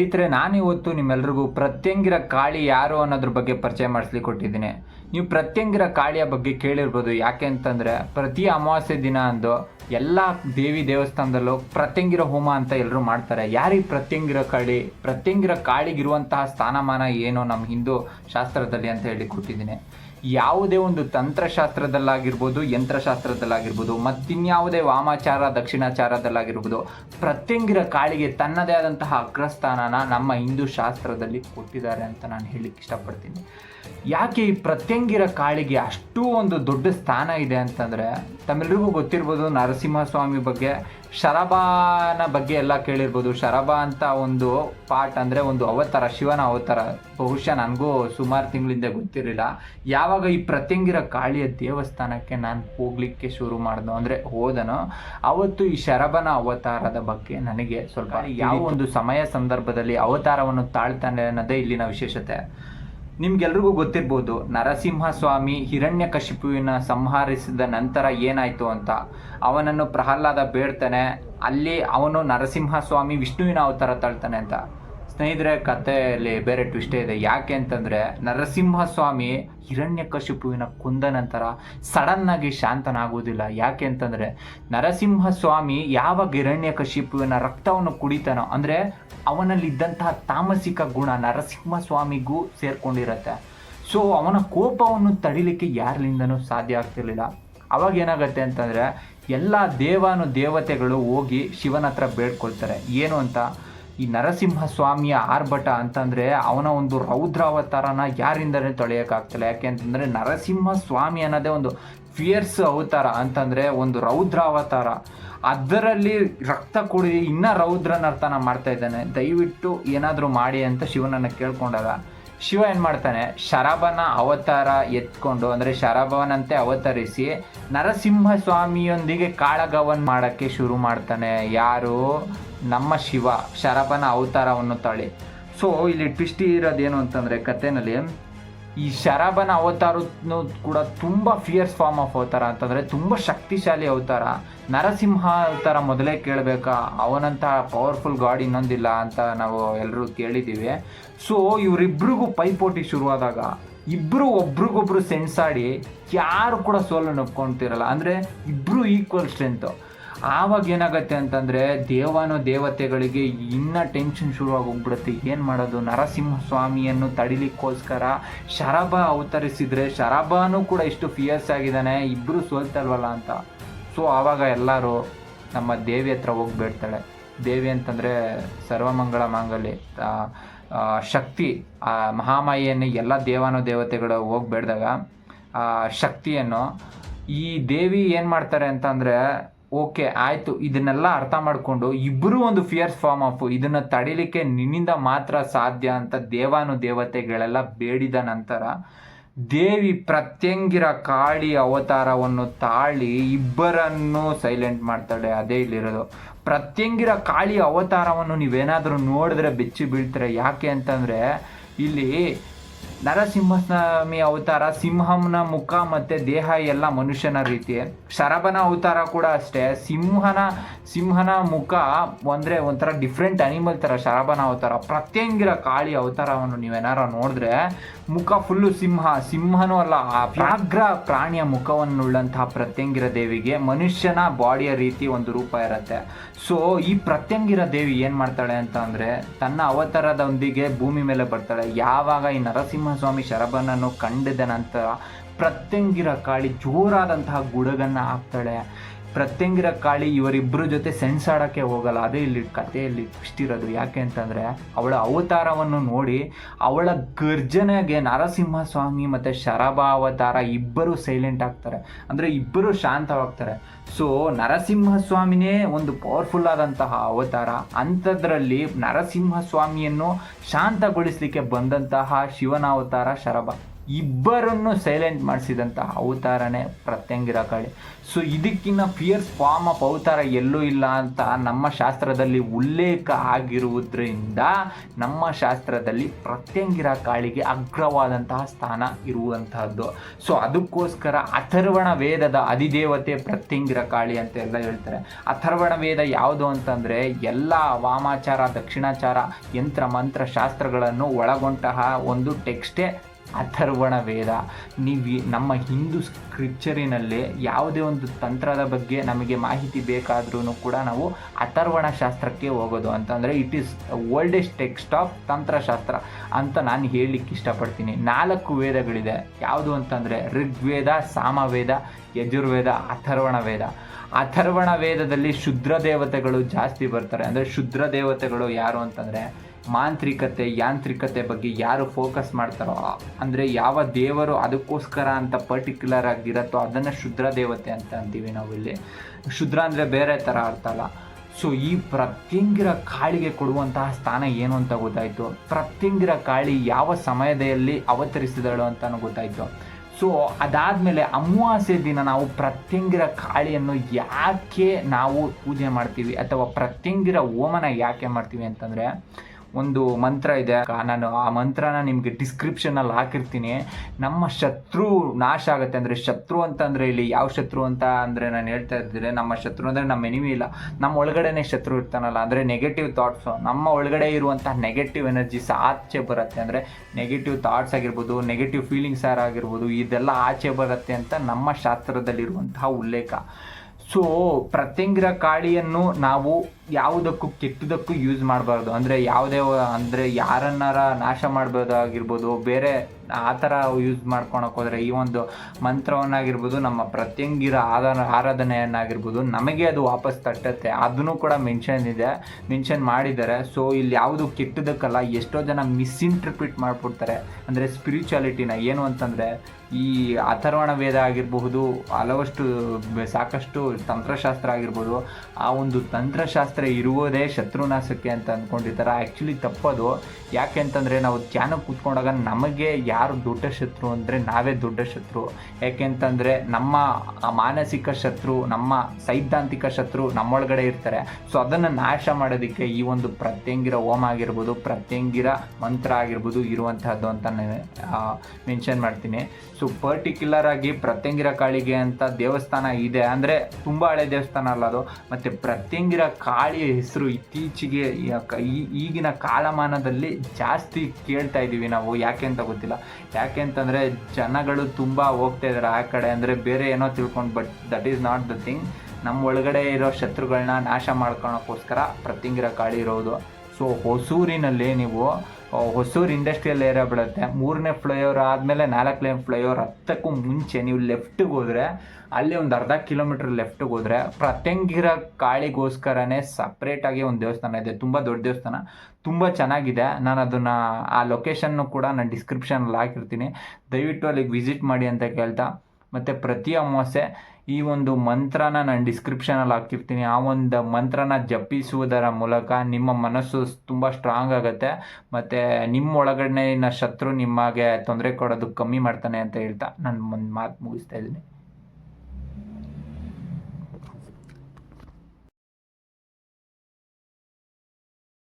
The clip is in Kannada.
ಸ್ನೇಹಿತರೆ ನಾನಿವತ್ತು ನಿಮ್ಮೆಲ್ರಿಗೂ ಪ್ರತ್ಯಂಗಿರ ಕಾಳಿ ಯಾರು ಅನ್ನೋದ್ರ ಬಗ್ಗೆ ಪರಿಚಯ ಮಾಡಿಸ್ಲಿಕ್ಕೆ ಕೊಟ್ಟಿದ್ದೀನಿ. ನೀವು ಪ್ರತ್ಯಂಗಿರ ಕಾಳಿಯ ಬಗ್ಗೆ ಕೇಳಿರ್ಬೋದು. ಯಾಕೆ ಅಂತಂದರೆ, ಪ್ರತಿ ಅಮಾವಾಸ್ಯೆ ದಿನ ಅಂದು ಎಲ್ಲ ದೇವಿ ದೇವಸ್ಥಾನದಲ್ಲೂ ಪ್ರತ್ಯಂಗಿರ ಹೋಮ ಅಂತ ಎಲ್ಲರೂ ಮಾಡ್ತಾರೆ. ಯಾರಿಗೆ ಪ್ರತ್ಯಂಗಿರ ಕಾಳಿ, ಪ್ರತ್ಯಂಗಿರ ಕಾಳಿಗಿರುವಂತಹ ಸ್ಥಾನಮಾನ ಏನು ನಮ್ಮ ಹಿಂದೂ ಶಾಸ್ತ್ರದಲ್ಲಿ ಅಂತ ಹೇಳಿ ಕೊಟ್ಟಿದ್ದೀನಿ. ಯಾವುದೇ ಒಂದು ತಂತ್ರಶಾಸ್ತ್ರದಲ್ಲಾಗಿರ್ಬೋದು, ಯಂತ್ರಶಾಸ್ತ್ರದಲ್ಲಾಗಿರ್ಬೋದು, ಮತ್ತಿನ್ಯಾವುದೇ ವಾಮಾಚಾರ, ದಕ್ಷಿಣಾಚಾರದಲ್ಲಾಗಿರ್ಬೋದು, ಪ್ರತ್ಯಂಗಿರ ಕಾಳಿಗೆ ತನ್ನದೇ ಆದಂತಹ ಅಗ್ರಸ್ಥಾನನ ನಮ್ಮ ಹಿಂದೂ ಶಾಸ್ತ್ರದಲ್ಲಿ ಕೊಟ್ಟಿದ್ದಾರೆ ಅಂತ ನಾನು ಹೇಳಲಿಕ್ಕೆ ಇಷ್ಟಪಡ್ತೀನಿ. ಯಾಕೆ ಈ ಪ್ರತ್ಯಂಗಿರ ಕಾಳಿಗೆ ಅಷ್ಟು ಒಂದು ದೊಡ್ಡ ಸ್ಥಾನ ಇದೆ ಅಂತಂದರೆ ತಮ್ಮೆಲ್ಲರಿಗೂ ಗೊತ್ತಿರ್ಬೋದು ನರಸಿಂಹಸ್ವಾಮಿ ಬಗ್ಗೆ. ಶರಭಾನ ಬಗ್ಗೆ ಎಲ್ಲ ಕೇಳಿರ್ಬೋದು. ಶರಭ ಅಂತ ಒಂದು ಪಾಠ ಅಂದರೆ ಒಂದು ಅವತಾರ ಶಿವನ ಅವತಾರ. ಬಹುಶಃ ನನಗೂ ಸುಮಾರು ತಿಂಗಳಿಂದ ಗೊತ್ತಿರಲಿಲ್ಲ. ಯಾವಾಗ ಈ ಪ್ರತ್ಯಂಗಿರ ಕಾಳಿಯ ದೇವಸ್ಥಾನಕ್ಕೆ ನಾನು ಹೋಗ್ಲಿಕ್ಕೆ ಶುರು ಮಾಡ್ದೋ ಅಂದರೆ ಹೋದನೋ ಅವತ್ತು ಈ ಶರಭನ ಅವತಾರದ ಬಗ್ಗೆ ನನಗೆ ಸ್ವಲ್ಪ ಯಾವ ಒಂದು ಸಮಯ ಸಂದರ್ಭದಲ್ಲಿ ಅವತಾರವನ್ನು ತಾಳ್ತಾನೆ ಅನ್ನೋದೇ ಇಲ್ಲಿನ ವಿಶೇಷತೆ. ನಿಮ್ಗೆಲ್ರಿಗೂ ಗೊತ್ತಿರ್ಬೋದು, ನರಸಿಂಹಸ್ವಾಮಿ ಹಿರಣ್ಯಕಶಿಪುವಿನ ಸಂಹರಿಸಿದ ನಂತರ ಏನಾಯ್ತು ಅಂತ. ಅವನನ್ನು ಪ್ರಹ್ಲಾದ ಬೇಡ್ತಾನೆ, ಅಲ್ಲಿ ಅವನು ನರಸಿಂಹಸ್ವಾಮಿ ವಿಷ್ಣುವಿನ ಅವತಾರ ತಳ್ತಾನೆ ಅಂತ. ಸ್ನೇಹಿತರೆ, ಕಥೆಯಲ್ಲಿ ಬೇರೆ ಟ್ವಿಸ್ಟೇ ಇದೆ. ಯಾಕೆ ಅಂತಂದ್ರೆ, ನರಸಿಂಹಸ್ವಾಮಿ ಹಿರಣ್ಯಕಶಿಪುವಿನ ಕುಂದ ನಂತರ ಸಡನ್ ಆಗಿ ಶಾಂತನಾಗುವುದಿಲ್ಲ. ಯಾಕೆ ಅಂತಂದ್ರೆ, ನರಸಿಂಹಸ್ವಾಮಿ ಯಾವಾಗ ಹಿರಣ್ಯಕಶಿಪುವಿನ ರಕ್ತವನ್ನು ಕುಡಿತಾನೋ, ಅಂದ್ರೆ ಅವನಲ್ಲಿದ್ದಂತಹ ತಾಮಸಿಕ ಗುಣ ನರಸಿಂಹಸ್ವಾಮಿಗೂ ಸೇರ್ಕೊಂಡಿರತ್ತೆ. ಸೊ ಅವನ ಕೋಪವನ್ನು ತಡಿಲಿಕ್ಕೆ ಯಾರಿಂದನೂ ಸಾಧ್ಯ ಆಗ್ತಿರ್ಲಿಲ್ಲ. ಅವಾಗ ಏನಾಗುತ್ತೆ ಅಂತಂದ್ರೆ, ಎಲ್ಲ ದೇವಾನು ದೇವತೆಗಳು ಹೋಗಿ ಶಿವನ ಹತ್ರ ಬೇಡ್ಕೊಳ್ತಾರೆ. ಏನು ಅಂತ? ಈ ನರಸಿಂಹ ಸ್ವಾಮಿಯ ಆರ್ಭಟ ಅಂತಂದ್ರೆ ಅವನ ಒಂದು ರೌದ್ರಾವತಾರನ ಯಾರಿಂದಲೇ ತೊಳೆಯೋಕ್ಕಾಗ್ತಿಲ್ಲ. ಯಾಕೆ ಅಂತಂದ್ರೆ ನರಸಿಂಹ ಸ್ವಾಮಿ ಅನ್ನೋದೇ ಒಂದು ಫಿಯರ್ಸ್ ಅವತಾರ ಅಂತಂದ್ರೆ ಒಂದು ರೌದ್ರಾವತಾರ ಅದರಲ್ಲಿ ರಕ್ತ ಕುಡಿ ಇನ್ನೂ ರೌದ್ರ ನರ್ತನ ಮಾಡ್ತಾ ಇದ್ದಾನೆ. ದಯವಿಟ್ಟು ಏನಾದರೂ ಮಾಡಿ ಅಂತ ಶಿವನನ್ನು ಕೇಳ್ಕೊಂಡಾಗ. ಶಿವ ಏನು ಮಾಡ್ತಾನೆ? ಶರಭನ ಅವತಾರ ಎತ್ಕೊಂಡು, ಅಂದರೆ ಶರಭವನಂತೆ ಅವತರಿಸಿ ನರಸಿಂಹ ಸ್ವಾಮಿಯೊಂದಿಗೆ ಕಾಳಗವನ್ ಮಾಡೋಕ್ಕೆ ಶುರು ಮಾಡ್ತಾನೆ. ಯಾರು? ನಮ್ಮ ಶಿವ, ಶರಭನ ಅವತಾರವನ್ನು ತಾಳಿ. ಸೊ ಇಲ್ಲಿ ಟ್ವಿಸ್ಟಿ ಇರೋದೇನು ಅಂತಂದರೆ ಕಥೆನಲ್ಲಿ ಈ ಶರಾಬನ ಅವತಾರನು ಕೂಡ ತುಂಬ ಫಿಯರ್ಸ್ ಫಾರ್ಮ್ ಆಫ್ ಅವತಾರ ಅಂತಂದರೆ ತುಂಬ ಶಕ್ತಿಶಾಲಿ ಅವತಾರ. ನರಸಿಂಹ ಅವತಾರ ಮೊದಲೇ ಕೇಳಬೇಕಾ? ಅವನಂತ ಪವರ್ಫುಲ್ ಗಾಡ್ ಇನ್ನೊಂದಿಲ್ಲ ಅಂತ ನಾವು ಎಲ್ಲರೂ ಕೇಳಿದ್ದೀವಿ. ಸೊ ಇವರಿಬ್ರಿಗೂ ಪೈಪೋಟಿ ಶುರುವಾದಾಗ ಇಬ್ಬರು ಒಬ್ರಿಗೊಬ್ರು ಸೆಣ್ಸಾಡಿ ಯಾರು ಕೂಡ ಸೋಲನ್ನು ಒಪ್ಕೊಳ್ತಿರಲ್ಲ ಅಂದರೆ ಇಬ್ಬರು ಈಕ್ವಲ್ ಸ್ಟ್ರೆಂತು ಆವಾಗ ಏನಾಗತ್ತೆ ಅಂತಂದ್ರೆ ದೇವಾನು ದೇವತೆಗಳಿಗೆ ಇನ್ನ ಟೆನ್ಷನ್ ಶುರುವಾಗಿ ಏನು ಮಾಡೋದು? ನರಸಿಂಹ ಸ್ವಾಮಿಯನ್ನು ತಡಿಲಿಕ್ಕೋಸ್ಕರ ಶರಭ ಅವತರಿಸಿದ್ರೆ ಶರಭನೂ ಕೂಡ ಇಷ್ಟು ಫಿಯರ್ಸ್ ಆಗಿದ್ದಾನೆ ಇಬ್ಬರು ಸೋಲ್ತಲ್ವಲ್ಲ ಅಂತ. ಸೊ ಆವಾಗ ಎಲ್ಲರೂ ನಮ್ಮ ದೇವಿ ಹತ್ರ ಹೋಗಿ ಬೇಡ್ತಾಳೆ. ದೇವಿ ಅಂತಂದರೆ ಸರ್ವಮಂಗಳ ಮಾಂಗಲ್ಯ. ಶಕ್ತಿ, ಆ ಮಹಾಮಾಯಿಯನ್ನು ಎಲ್ಲ ದೇವಾನು ದೇವತೆಗಳು ಹೋಗ್ಬೇಡ್ದಾಗ ಆ, ಶಕ್ತಿಯನ್ನು ಈ ದೇವಿ ಏನು ಮಾಡ್ತಾರೆ ಅಂತಂದರೆ ಓಕೆ, ಆಯಿತು. ಇದನ್ನೆಲ್ಲ ಅರ್ಥ ಮಾಡಿಕೊಂಡು ಇಬ್ಬರೂ ಒಂದು ಫಿಯರ್ಸ್ ಫಾರ್ಮ್ ಆಫ್ ಇದನ್ನು ತಡಿಲಿಕ್ಕೆ ನಿನ್ನಿಂದ ಮಾತ್ರ ಸಾಧ್ಯ ಅಂತ ದೇವಾನು ದೇವತೆಗಳೆಲ್ಲ ಬೇಡಿದ ನಂತರ ದೇವಿ ಪ್ರತ್ಯಂಗಿರ ಕಾಳಿ ಅವತಾರವನ್ನು ತಾಳಿ ಇಬ್ಬರನ್ನು ಸೈಲೆಂಟ್ ಮಾಡ್ತಾಳೆ. ಅದೇ ಇಲ್ಲಿರೋದು. ಪ್ರತ್ಯಂಗಿರ ಕಾಳಿ ಅವತಾರವನ್ನು ನೀವೇನಾದರೂ ನೋಡಿದ್ರೆ ಬೆಚ್ಚಿ ಬೀಳ್ತಾರೆ? ಯಾಕೆ ಅಂತಂದರೆ ಇಲ್ಲಿ ನರಸಿಂಹಸ್ವಾಮಿ ಅವತಾರ ಸಿಂಹಂನ ಮುಖ ಮತ್ತೆ ದೇಹ ಎಲ್ಲ ಮನುಷ್ಯನ ರೀತಿ. ಶರಬನ ಅವತಾರ ಕೂಡ ಅಷ್ಟೇ. ಸಿಂಹನ ಸಿಂಹನ ಮುಖ ಅಂದರೆ ಒಂಥರ ಡಿಫ್ರೆಂಟ್ ಅನಿಮಲ್ ತರ ಶರಬನ ಅವತಾರ. ಪ್ರತ್ಯಂಗಿರ ಕಾಳಿ ಅವತಾರವನ್ನು ನೀವೇನಾರ ನೋಡಿದ್ರೆ ಮುಖ ಫುಲ್ಲು ಸಿಂಹ. ಸಿಂಹನೂ ಅಲ್ಲ ವ್ಯಾಘ್ರ ಪ್ರಾಣಿಯ ಮುಖವನ್ನುಳ್ಳಂತಹ ಪ್ರತ್ಯಂಗಿರ ದೇವಿಗೆ ಮನುಷ್ಯನ ಬಾಡಿಯ ರೀತಿ ಒಂದು ರೂಪ ಇರುತ್ತೆ. ಸೊ ಈ ಪ್ರತ್ಯಂಗಿರ ದೇವಿ ಏನು ಮಾಡ್ತಾಳೆ ಅಂತ ಅಂದ್ರೆ ತನ್ನ ಅವತಾರದೊಂದಿಗೆ ಭೂಮಿ ಮೇಲೆ ಬರ್ತಾಳೆ. ಯಾವಾಗ ಈ ನರಸಿಂಹಸ್ವಾಮಿ ಶರಬನನ್ನು ಕಂಡಿದ ನಂತರ ಪ್ರತ್ಯಂಗಿರ ಕಾಳಿ ಜೋರಾದಂತಹ ಗುಡಗನ್ನು ಹಾಕ್ತಾಳೆ. ಪ್ರತ್ಯಂಗಿರ ಕಾಳಿ ಇವರಿಬ್ಬರ ಜೊತೆ ಸೆಣಸಾಡಕ್ಕೆ ಹೋಗಲ್ಲ. ಅದೇ ಇಲ್ಲಿ ಕಥೆಯಲ್ಲಿ ಇಷ್ಟಿರೋದು ಯಾಕೆ ಅಂತಂದರೆ, ಅವಳ ಅವತಾರವನ್ನು ನೋಡಿ ಅವಳ ಗರ್ಜನೆಗೆ ನರಸಿಂಹ ಸ್ವಾಮಿ ಮತ್ತೆ ಶರಭ ಅವತಾರ ಇಬ್ಬರು ಸೈಲೆಂಟ್ ಆಗ್ತಾರೆ. ಅಂದರೆ ಇಬ್ಬರು ಶಾಂತವಾಗ್ತಾರೆ. ಸೊ ನರಸಿಂಹ ಸ್ವಾಮಿನೇ ಒಂದು ಪವರ್ಫುಲ್ ಆದಂತಹ ಅವತಾರ. ಅಂಥದ್ರಲ್ಲಿ ನರಸಿಂಹ ಸ್ವಾಮಿಯನ್ನು ಶಾಂತಗೊಳಿಸ್ಲಿಕ್ಕೆ ಬಂದಂತಹ ಶಿವನ ಅವತಾರ ಶರಭ. ಇಬ್ಬರನ್ನು ಸೈಲೆಂಟ್ ಮಾಡಿಸಿದಂಥ ಅವತಾರನೇ ಪ್ರತ್ಯಂಗಿರ ಕಾಳಿ ಸೊ ಇದಕ್ಕಿನ್ನ ಫಿಯರ್ಸ್ ಫಾರ್ಮ್ ಆಫ್ ಅವತಾರ ಎಲ್ಲೂ ಇಲ್ಲ ಅಂತ ನಮ್ಮ ಶಾಸ್ತ್ರದಲ್ಲಿ ಉಲ್ಲೇಖ ಆಗಿರುವುದರಿಂದ ನಮ್ಮ ಶಾಸ್ತ್ರದಲ್ಲಿ ಪ್ರತ್ಯಂಗಿರ ಕಾಳಿಗೆ ಅಗ್ರವಾದಂತಹ ಸ್ಥಾನ ಇರುವಂತಹದ್ದು. ಸೊ ಅದಕ್ಕೋಸ್ಕರ ಅಥರ್ವಣ ವೇದದ ಅಧಿದೇವತೆ ಪ್ರತ್ಯಂಗಿರ ಕಾಳಿ ಅಂತ ಎಲ್ಲ ಹೇಳ್ತಾರೆ. ಅಥರ್ವಣ ವೇದ ಯಾವುದು ಅಂತಂದರೆ ಎಲ್ಲ ವಾಮಾಚಾರ, ದಕ್ಷಿಣಾಚಾರ, ಯಂತ್ರ, ಮಂತ್ರ, ಶಾಸ್ತ್ರಗಳನ್ನು ಒಳಗೊಂಡಂತಹ ಒಂದು ಟೆಕ್ಸ್ಟೇ ಅಥರ್ವಣ ವೇದ. ನೀವು ನಮ್ಮ ಹಿಂದೂ ಸ್ಕ್ರಿಪ್ಚರಿನಲ್ಲಿ ಯಾವುದೇ ಒಂದು ತಂತ್ರದ ಬಗ್ಗೆ ನಮಗೆ ಮಾಹಿತಿ ಬೇಕಾದ್ರೂ ಕೂಡ ನಾವು ಅಥರ್ವಣ ಶಾಸ್ತ್ರಕ್ಕೆ ಹೋಗೋದು ಅಂತಂದರೆ it is oldest text of ತಂತ್ರಶಾಸ್ತ್ರ ಅಂತ ನಾನು ಹೇಳಲಿಕ್ಕೆ ಇಷ್ಟಪಡ್ತೀನಿ. ನಾಲ್ಕು ವೇದಗಳಿದೆ. ಯಾವುದು ಅಂತಂದರೆ ಋಗ್ವೇದ, ಸಾಮವೇದ, ಯಜುರ್ವೇದ, ಅಥರ್ವಣ ವೇದ. ಅಥರ್ವಣ ವೇದದಲ್ಲಿ ಶುದ್ರ ದೇವತೆಗಳು ಜಾಸ್ತಿ ಬರ್ತಾರೆ. ಅಂದರೆ ಶುದ್ರ ದೇವತೆಗಳು ಯಾರು ಅಂತಂದರೆ ಮಾಂತ್ರಿಕತೆ, ಯಾಂತ್ರಿಕತೆ ಬಗ್ಗೆ ಯಾರು ಫೋಕಸ್ ಮಾಡ್ತಾರೋ, ಅಂದರೆ ಯಾವ ದೇವರು ಅದಕ್ಕೋಸ್ಕರ ಅಂತ ಪರ್ಟಿಕ್ಯುಲರ್ ಆಗಿರತ್ತೋ ಅದನ್ನು ಶುದ್ರ ದೇವತೆ ಅಂತ ಅಂತೀವಿ ನಾವು ಇಲ್ಲಿ ಶುದ್ರ ಅಂದರೆ ಬೇರೆ ಥರ ಅರ್ಥ ಅಲ್ಲ. ಸೊ ಈ ಪ್ರತ್ಯಂಗಿರ ಕಾಳಿಗೆ ಕೊಡುವಂತಹ ಸ್ಥಾನ ಏನು ಅಂತ ಗೊತ್ತಾಯಿತು? ಪ್ರತ್ಯಂಗಿರ ಕಾಳಿ ಯಾವ ಸಮಯದಲ್ಲಿ ಅವತರಿಸಿದಳು ಅಂತಲೂ ಗೊತ್ತಾಯಿತು. ಸೊ ಅದಾದಮೇಲೆ ಅಮಾವಾಸ್ಯೆ ದಿನ ನಾವು ಪ್ರತ್ಯಂಗಿರ ಕಾಳಿಯನ್ನು ಯಾಕೆ ನಾವು ಪೂಜೆ ಮಾಡ್ತೀವಿ ಅಥವಾ ಪ್ರತ್ಯಂಗಿರ ಓಮನ ಯಾಕೆ ಮಾಡ್ತೀವಿ ಅಂತಂದರೆ ಒಂದು ಮಂತ್ರ ಇದೆ. ನಾನು ಆ ಮಂತ್ರನ ನಿಮಗೆ ಡಿಸ್ಕ್ರಿಪ್ಷನಲ್ಲಿ ಹಾಕಿರ್ತೀನಿ. ನಮ್ಮ ಶತ್ರು ನಾಶ ಆಗುತ್ತೆ ಅಂದರೆ, ಶತ್ರು ಅಂತಂದರೆ ಇಲ್ಲಿ ಯಾವ ಶತ್ರು ಅಂತ ಅಂದರೆ ನಾನು ಹೇಳ್ತಾ ಇರ್ತೀನಿ ನಮ್ಮ ಶತ್ರು ಅಂದರೆ ನಮ್ಮ ಎನಿಮಿ ಇಲ್ಲ. ನಮ್ಮ ಒಳಗಡೆನೆ ಶತ್ರು ಇರ್ತಾನಲ್ಲ, ಅಂದರೆ ನೆಗೆಟಿವ್ ಥಾಟ್ಸು ನಮ್ಮ ಒಳಗಡೆ ಇರುವಂಥ ನೆಗೆಟಿವ್ ಎನರ್ಜಿಸ್ ಆಚೆ ಬರುತ್ತೆ ಅಂದರೆ ನೆಗೆಟಿವ್ ಥಾಟ್ಸ್ ಆಗಿರ್ಬೋದು ನೆಗೆಟಿವ್ ಫೀಲಿಂಗ್ಸ್ ಆಗಿರ್ಬೋದು, ಇದೆಲ್ಲ ಆಚೆ ಬರುತ್ತೆ ಅಂತ ನಮ್ಮ ಶಾಸ್ತ್ರದಲ್ಲಿರುವಂತಹ ಉಲ್ಲೇಖ. ಸೊ ಪ್ರತ್ಯಂಗಿರ ಕಾಳಿಯನ್ನು ನಾವು ಯಾವುದಕ್ಕೂ ಕೆಟ್ಟದಕ್ಕೂ ಯೂಸ್ ಮಾಡಬಾರ್ದು. ಅಂದರೆ ಯಾವುದೇ ಅಂದರೆ ಯಾರನ್ನಾರ ನಾಶ ಮಾಡ್ಬೋದಾಗಿರ್ಬೋದು ಬೇರೆ ಆ ಥರ ಯೂಸ್ ಮಾಡ್ಕೊಳಕ್ಕೆ ಹೋದರೆ ಈ ಒಂದು ಮಂತ್ರವನ್ನಾಗಿರ್ಬೋದು, ನಮ್ಮ ಪ್ರತ್ಯಂಗಿರ ಆಧಾರ ಆರಾಧನೆಯನ್ನಾಗಿರ್ಬೋದು, ನಮಗೆ ಅದು ವಾಪಸ್ ತಟ್ಟತ್ತೆ. ಅದನ್ನು ಕೂಡ ಮೆನ್ಷನ್ ಇದೆ. ಮೆನ್ಷನ್ ಮಾಡಿದ್ದಾರೆ. ಸೊ ಇಲ್ಲಿ ಯಾವುದು ಕೆಟ್ಟದಕ್ಕಲ್ಲ, ಎಷ್ಟೋ ಜನ ಮಿಸ್ಇಂಟರ್ಪ್ರಿಟ್ ಮಾಡಿಬಿಡ್ತಾರೆ. ಅಂದರೆ ಸ್ಪಿರಿಚುಯಾಲಿಟಿನ ಏನು ಅಂತಂದರೆ, ಈ ಅಥರ್ವಣ ವೇದ ಆಗಿರಬಹುದು, ಹಲವಷ್ಟು ಸಾಕಷ್ಟು ತಂತ್ರಶಾಸ್ತ್ರ ಆಗಿರ್ಬೋದು, ಆ ಒಂದು ತಂತ್ರಶಾಸ್ತ್ರ ಇರುವುದೇ ಶತ್ರುನಾಶಕ್ಕೆ ಅಂತ ಅಂದ್ಕೊಂಡಿರ್ತಾರೆ ಆ್ಯಕ್ಚುಲಿ ತಪ್ಪದು. ಯಾಕೆ ಅಂತಂದರೆ, ನಾವು ಧ್ಯಾನಕ್ಕೆ ಕೂತ್ಕೊಂಡಾಗ ನಮಗೆ ಯಾರು ದೊಡ್ಡ ಶತ್ರು ಅಂದರೆ ನಾವೇ ದೊಡ್ಡ ಶತ್ರು. ಯಾಕೆಂತಂದರೆ ನಮ್ಮ ಮಾನಸಿಕ ಶತ್ರು, ನಮ್ಮ ಸೈದ್ಧಾಂತಿಕ ಶತ್ರು ನಮ್ಮೊಳಗಡೆ ಇರ್ತಾರೆ. ಸೊ ಅದನ್ನು ನಾಶ ಮಾಡೋದಕ್ಕೆ ಈ ಒಂದು ಪ್ರತ್ಯಂಗಿರ ಹೋಮ ಆಗಿರ್ಬೋದು, ಪ್ರತ್ಯಂಗಿರ ಮಂತ್ರ ಆಗಿರ್ಬೋದು ಇರುವಂತಹದ್ದು ಅಂತ ಮೆನ್ಷನ್ ಮಾಡ್ತೀನಿ. ಸೊ ಪರ್ಟಿಕ್ಯುಲರ್ ಆಗಿ ಪ್ರತ್ಯಂಗಿರ ಕಾಳಿಗೆ ಅಂತ ದೇವಸ್ಥಾನ ಇದೆ ಅಂದರೆ ತುಂಬ ಹಳೆ ದೇವಸ್ಥಾನ ಅಲ್ಲ ಅದು. ಮತ್ತು ಪ್ರತ್ಯಂಗಿರ ಕಾಳಿಯ ಹೆಸರು ಇತ್ತೀಚೆಗೆ ಈಗಿನ ಕಾಲಮಾನದಲ್ಲಿ ಜಾಸ್ತಿ ಕೇಳ್ತಾ ಇದ್ದೀವಿ ನಾವು. ಯಾಕೆ ಅಂತ ಗೊತ್ತಿಲ್ಲ. ಯಾಕೆ ಅಂತಂದರೆ ಜನಗಳು ತುಂಬ ಹೋಗ್ತಾ ಇದ್ದಾರೆ ಆ ಕಡೆ ಅಂದರೆ ಬೇರೆ ಏನೋ ತಿಳ್ಕೊಂಡು but that is not the thing ನಮ್ಮ ಒಳಗಡೆ ಇರೋ ಶತ್ರುಗಳನ್ನ ನಾಶ ಮಾಡ್ಕೊಳೋಕ್ಕೋಸ್ಕರ ಪ್ರತಿಂಗಿರ ಕಾಳಿ ಇರೋದು. ಸೊ ಹೊಸೂರಿನಲ್ಲಿ ನೀವು ಹೊಸೂರು ಇಂಡಸ್ಟ್ರಿಯಲ್ ಏರಿಯಾ ಬೀಳುತ್ತೆ ಮೂರನೇ ಫ್ಲೈಓವರ್ ಆದಮೇಲೆ ನಾಲ್ಕನೇ ಫ್ಲೈಓವರ್ ಹತ್ತಕ್ಕೂ ಮುಂಚೆ ನೀವು ಲೆಫ್ಟಿಗೆ ಹೋದರೆ, ಅಲ್ಲಿ ಒಂದು ಅರ್ಧ ಕಿಲೋಮೀಟ್ರ್ ಲೆಫ್ಟಿಗೆ ಹೋದರೆ, ಪ್ರತ್ಯಂಗಿರ ಕಾಳಿಗೋಸ್ಕರನೇ ಸಪ್ರೇಟಾಗಿ ಒಂದು ದೇವಸ್ಥಾನ ಇದೆ. ತುಂಬ ದೊಡ್ಡ ದೇವಸ್ಥಾನ. ತುಂಬ ಚೆನ್ನಾಗಿದೆ. ನಾನು ಅದನ್ನು ಆ ಲೊಕೇಶನ್ನು ಕೂಡ ನಾನು ಡಿಸ್ಕ್ರಿಪ್ಷನಲ್ಲಿ ಹಾಕಿರ್ತೀನಿ. ದಯವಿಟ್ಟು ಅಲ್ಲಿಗೆ ವಿಸಿಟ್ ಮಾಡಿ ಅಂತ ಕೇಳ್ತಾ. ಮತ್ತು ಪ್ರತಿ ಅಮಾವಾಸ್ಯೆ ಈ ಒಂದು ಮಂತ್ರನ ನಾನು ಡಿಸ್ಕ್ರಿಪ್ಷನಲ್ಲಿ ಹಾಕಿರ್ತೀನಿ ಆ ಒಂದು ಮಂತ್ರನ ಜಪಿಸುವುದರ ಮೂಲಕ ನಿಮ್ಮ ಮನಸ್ಸು ತುಂಬ ಸ್ಟ್ರಾಂಗ್ ಆಗುತ್ತೆ. ಮತ್ತು ನಿಮ್ಮ ಒಳಗಡೆನ ಶತ್ರು ನಿಮಗೆ ತೊಂದರೆ ಕೊಡೋದು ಕಮ್ಮಿ ಮಾಡ್ತಾನೆ ಅಂತ ಹೇಳ್ತಾ ನಾನು ಒಂದು ಮಾತು ಮುಗಿಸ್ತಾ ಇದ್ದೀನಿ.